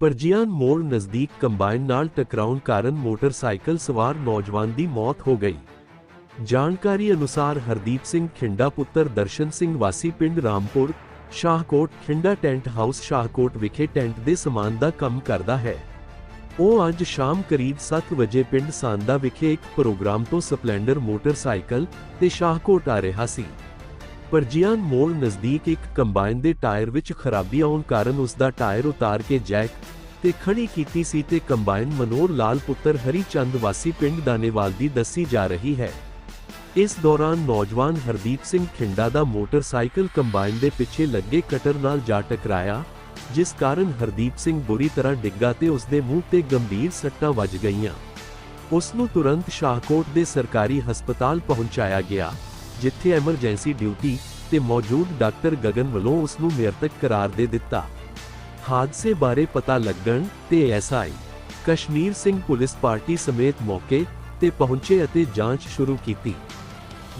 ਪਰਜੀਆਨ ਮੋੜ ਨਜ਼ਦੀਕ ਕੰਬਾਈਨ ਨਾਲ ਟਕਰਾਉਣ ਕਾਰਨ ਮੋਟਰਸਾਈਕਲ ਸਵਾਰ ਨੌਜਵਾਨ ਦੀ ਮੌਤ ਹੋ ਗਈ। ਜਾਣਕਾਰੀ ਅਨੁਸਾਰ ਹਰਦੀਪ ਸਿੰਘ ਖਿੰਡਾ ਪੁੱਤਰ ਦਰਸ਼ਨ ਸਿੰਘ ਵਾਸੀ ਪਿੰਡ ਰਾਮਪੁਰ, ਸ਼ਾਹਕੋਟ ਖਿੰਡਾ ਟੈਂਟ ਹਾਊਸ ਸ਼ਾਹਕੋਟ ਵਿਖੇ ਟੈਂਟ ਦੇ ਸਮਾਨ ਦਾ ਕੰਮ ਕਰਦਾ ਹੈ। ਉਹ ਅੱਜ ਸ਼ਾਮ ਕਰੀਬ 7 ਵਜੇ ਪਿੰਡ ਸਾਂਦਾ ਵਿਖੇ ਇੱਕ ਪ੍ਰੋਗਰਾਮ ਤੋਂ ਸਪਲੈਂਡਰ ਮੋਟਰਸਾਈਕਲ ਤੇ ਸ਼ਾਹਕੋਟ ਆ ਰਿਹਾ ਸੀ। ਪਰਜੀਆਨ ਮੋੜ ਨਜ਼ਦੀਕ ਇੱਕ ਕੰਬਾਈਨ ਦੇ ਟਾਇਰ ਵਿੱਚ ਖਰਾਬੀ ਆਉਣ ਕਾਰਨ ਉਸ ਦਾ ਟਾਇਰ ਉਤਾਰ ਕੇ ਜੈਕ ਤੇ ਖੜੀ ਕੀਤੀ ਸੀ ਤੇ ਕੰਬਾਈਨ ਮਨੋਰ ਲਾਲ ਪੁੱਤਰ ਹਰੀ ਚੰਦ ਵਾਸੀ ਪਿੰਡ ਦਾਨੇਵਾਲ ਦੀ ਦੱਸੀ ਜਾ ਰਹੀ ਹੈ। ਇਸ ਦੌਰਾਨ ਨੌਜਵਾਨ ਹਰਦੀਪ ਸਿੰਘ ਖਿੰਡਾ ਦਾ ਮੋਟਰਸਾਈਕਲ ਕੰਬਾਈਨ ਦੇ ਪਿੱਛੇ ਲੱਗੇ ਕਟਰ ਨਾਲ ਜਾ ਟਕਰਾਇਆ, ਜਿਸ ਕਾਰਨ ਹਰਦੀਪ ਸਿੰਘ ਬੁਰੀ ਤਰ੍ਹਾਂ ਡਿੱਗਾ ਤੇ ਉਸ ਦੇ ਮੂੰਹ ਤੇ ਗੰਭੀਰ ਸੱਟਾਂ ਵੱਜ ਗਈਆਂ। ਉਸ ਨੂੰ ਤੁਰੰਤ ਸ਼ਾਹਕੋਟ ਦੇ ਸਰਕਾਰੀ ਹਸਪਤਾਲ ਪਹੁੰਚਾਇਆ ਗਿਆ। ਜਿੱਥੇ ਐਮਰਜੈਂਸੀ ਡਿਊਟੀ ਤੇ ਮੌਜੂਦ ਡਾਕਟਰ ਗਗਨ ਵੱਲੋਂ ਉਸ ਨੂੰ ਮ੍ਰਿਤਕ ਕਰਾਰ ਦੇ ਦਿੱਤਾ। ਹਾਦਸੇ ਬਾਰੇ ਪਤਾ ਲੱਗਣ ਤੇ SI Kashmir Singh police party ਸਮੇਤ ਮੌਕੇ ਤੇ ਪਹੁੰਚੇ ਅਤੇ ਜਾਂਚ ਸ਼ੁਰੂ ਕੀਤੀ।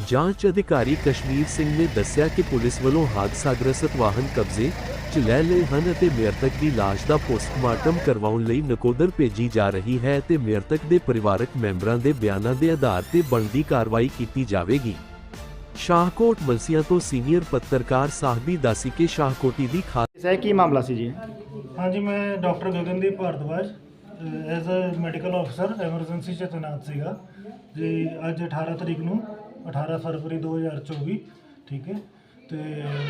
ਜਾਂਚ ਅਧਿਕਾਰੀ ਕਸ਼ਮੀਰ ਸਿੰਘ ਨੇ ਦੱਸਿਆ ਕਿ ਪੁਲਿਸ ਵੱਲੋਂ ਹਾਦਸਾਗ੍ਰਸਤ ਵਾਹਨ ਕਬਜ਼ੇ 'ਚ ਲੈ ਲਏ ਹਨ ਅਤੇ ਮ੍ਰਿਤਕ ਦੀ ਲਾਸ਼ ਦਾ ਪੋਸਟਮਾਰਟਮ ਕਰਵਾਉਣ ਲਈ ਨਕੋਦਰ ਭੇਜੀ ਜਾ ਰਹੀ ਹੈ ਅਤੇ ਮ੍ਰਿਤਕ ਦੇ ਪਰਿਵਾਰਕ ਮੈਂਬਰਾਂ ਦੇ ਬਿਆਨਾਂ ਦੇ ਆਧਾਰ ਤੇ ਬਣਦੀ ਕਾਰਵਾਈ ਕੀਤੀ ਜਾਵੇਗੀ। ਸ਼ਾਹਕੋਟ ਮਲਸੀਆਂ ਤੋਂ ਸੀਨੀਅਰ ਪੱਤਰਕਾਰ ਸਾਹਿਬੀ ਦਾਸੀ ਕੇ ਸ਼ਾਹਕੋਟੀ ਦੀ ਖਾਸ ਸਰ ਕੀ ਮਾਮਲਾ ਸੀ ਜੀ? ਹਾਂਜੀ ਮੈਂ doctor Gagandeep Bhardwaj as a medical ਅਫਸਰ ਐਮਰਜੈਂਸੀ 'ਚ ਤੈਨਾਤ ਸੀਗਾ। ਜੀ ਅੱਜ 18 ਤਰੀਕ ਨੂੰ 18 ਫਰਵਰੀ 2024 ਠੀਕ ਹੈ? ਤੇ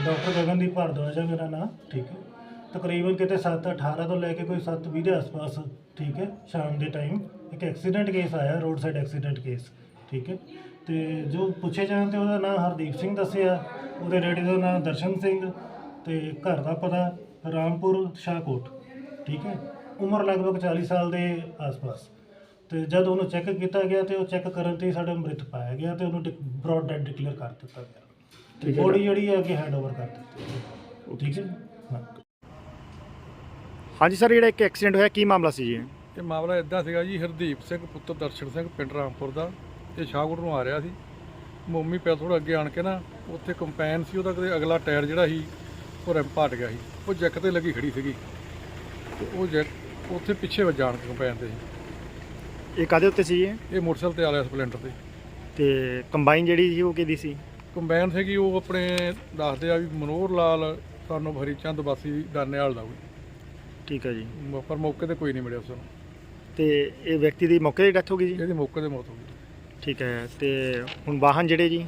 ਡਾਕਟਰ ਗਗਨਦੀਪ ਭਾਰਦਵਾਜ ਹੈ ਮੇਰਾ ਨਾਮ ਠੀਕ ਹੈ? ਤਕਰੀਬਨ ਕਿਤੇ 7:18 ਤੋਂ ਲੈ ਕੇ ਕੋਈ 7:20 ਦੇ ਆਸ-ਪਾਸ ਠੀਕ ਹੈ? ਸ਼ਾਮ ਦੇ ਟਾਈਮ ਇੱਕ ਐਕਸੀਡੈਂਟ ਕੇਸ ਆਇਆ ਰੋਡ ਸਾਈਡ ਐਕਸੀਡੈਂਟ ਕੇਸ ਠੀਕ ਹੈ। ਤੇ ਜੋ ਪੁੱਛੇ ਜਾਣ ਤੇ ਉਹਦਾ ਨਾਮ ਹਰਦੀਪ ਸਿੰਘ ਦੱਸਿਆ ਉਹਦੇ ਡੈਡੀ ਦਾ ਨਾਮ ਦਰਸ਼ਨ ਸਿੰਘ ਤੇ ਘਰ ਦਾ ਪਤਾ ਰਾਮਪੁਰ ਸ਼ਾਹਕੋਟ ਠੀਕ ਹੈ। ਉਮਰ ਲਗਭਗ 40 ਸਾਲ ਦੇ ਆਸ-ਪਾਸ। ਤੇ ਜਦ ਉਹਨੂੰ ਚੈੱਕ ਕੀਤਾ ਗਿਆ ਤੇ ਉਹ ਚੈੱਕ ਕਰਨ ਤੇ ਹੀ ਸਾਡਾ ਮ੍ਰਿਤ ਪਾਇਆ ਗਿਆ ਤੇ ਉਹਨੂੰ ਬ੍ਰੌਡ ਡੈਡ ਡਿਕਲੇਅਰ ਕਰ ਦਿੱਤਾ ਗਿਆ। ਤੇ। ਬੋਡੀ ਜਿਹੜੀ ਹੈ ਅੱਗੇ ਹੈਂਡਓਵਰ ਕਰ ਦਿੱਤੀ। ਠੀਕ ਹੈ ਹਾਂ। ਹਾਂਜੀ ਸਰ ਜਿਹੜਾ ਇੱਕ ਐਕਸੀਡੈਂਟ ਹੋਇਆ ਕੀ ਮਾਮਲਾ ਸੀ ਜੀ? ਇਹ ਮਾਮਲਾ ਇਦਾਂ ਸੀਗਾ ਜੀ ਹਰਦੀਪ ਸਿੰਘ ਪੁੱਤਰ ਦਰਸ਼ਨ ਸਿੰਘ ਪਿੰਡ ਰਾਮਪੁਰ ਦਾ। ਇਹ ਸ਼ਾਹਕੋਟ ਨੂੰ ਆ ਰਿਹਾ ਸੀ। ਮੋਮੀ ਪੈ ਥੋੜਾ ਅੱਗੇ ਆਣ ਕੇ ਨਾ ਉੱਥੇ ਕੰਪੈਨ ਸੀ ਉਹਦਾ ਕਦੇ ਅਗਲਾ ਟਾਇਰ ਜਿਹੜਾ ਸੀ ਉਹ ਰੈਂਪ ਪਾਟ ਗਿਆ ਸੀ। ਉਹ ਜੈਕ ਤੇ ਲੱਗੀ ਖੜੀ ਸੀਗੀ। ਤੇ ਉਹ ਜੈਕ ਉੱਥੇ ਪਿੱਛੇ ਵੱਜਾਣ ਕੇ ਕੰਪੈਨ ਤੇ ਸੀ। ਇਹ ਕਾਦੇ ਉੱਤੇ ਸੀ ਇਹ? ਮੋਟਰਸਾਈਕਲ ਤੇ ਆ ਰਿਹਾ ਸਪਲੈਂਡਰ ਤੇ। ਤੇ ਕੰਬਾਈਨ ਜਿਹੜੀ ਸੀ ਉਹ ਕਿਹਦੀ ਸੀ? ਕੰਪੈਨ ਸੀਗੀ ਉਹ ਆਪਣੇ ਦੱਸਦੇ ਆ ਵੀ ਮਨੋਹਰ ਲਾਲ ਸਾਨੂੰ ਹਰੀ ਚੰਦ ਵਾਸੀ ਦਾਨੇਵਾਲ ਦਾ ਕੋਈ। ਠੀਕ ਹੈ ਜੀ। ਮ- ਪਰ ਮੌਕੇ ਤੇ ਕੋਈ ਨਹੀਂ ਮਿਲਿਆ ਉਸ ਨੂੰ। ਤੇ ਇਹ ਵਿਅਕਤੀ ਦੀ ਮੌਕੇ ਤੇ ਡੈਥ ਹੋ ਗਈ ਜੀ? ਇਹਦੀ ਮੌਕੇ ਤੇ ਮੌਤ ਹੋ ਗਈ। ਠੀਕ ਹੈ ਤੇ ਹੁਣ ਵਾਹਨ ਜਿਹੜੇ ਜੀ?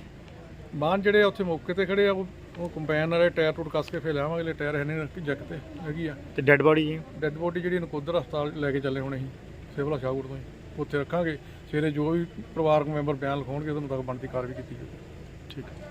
ਬਾਹਨ ਜਿਹੜੇ ਉੱਥੇ ਮੌਕੇ ਤੇ ਖੜੇ ਆ ਉਹ ਉਹ ਕੰਪੈਨ ਵਾਲੇ ਟਾਇਰ ਟੂਟ ਕੱਸ ਕੇ ਫੇਰ ਲਿਆਵਾਂਗੇ ਅਗਲੇ ਟਾਇਰ ਹੈ ਨਹੀਂ ਰੱਖੀ ਜੱਕ ਤੇ ਹੈਗੀ ਆ। ਤੇ ਡੈੱਡ ਬੋਡੀ ਜੀ? ਡੈੱਡ ਬੋਡੀ ਜਿਹੜੀ ਨਕੋਦਰ ਹਸਪਤਾਲ ਲੈ ਕੇ ਚੱਲੇ ਹੁਣ ਅਸੀਂ ਸਿਵਲ ਸ਼ਾਹਕੋਟ ਤੋਂ ਹੀ। ਉੱਥੇ ਰੱਖਾਂਗੇ ਸਵੇਰੇ ਜੋ ਵੀ ਪਰਿਵਾਰਕ ਮੈਂਬਰ ਬਿਆਨ ਲਿਖਾਉਣਗੇ ਉਹਦੇ ਮੁਤਾਬਕ ਬਣਦੀ ਕਾਰਵਾਈ ਕੀਤੀ ਜਾਵੇਗੀ ਠੀਕ ਹੈ।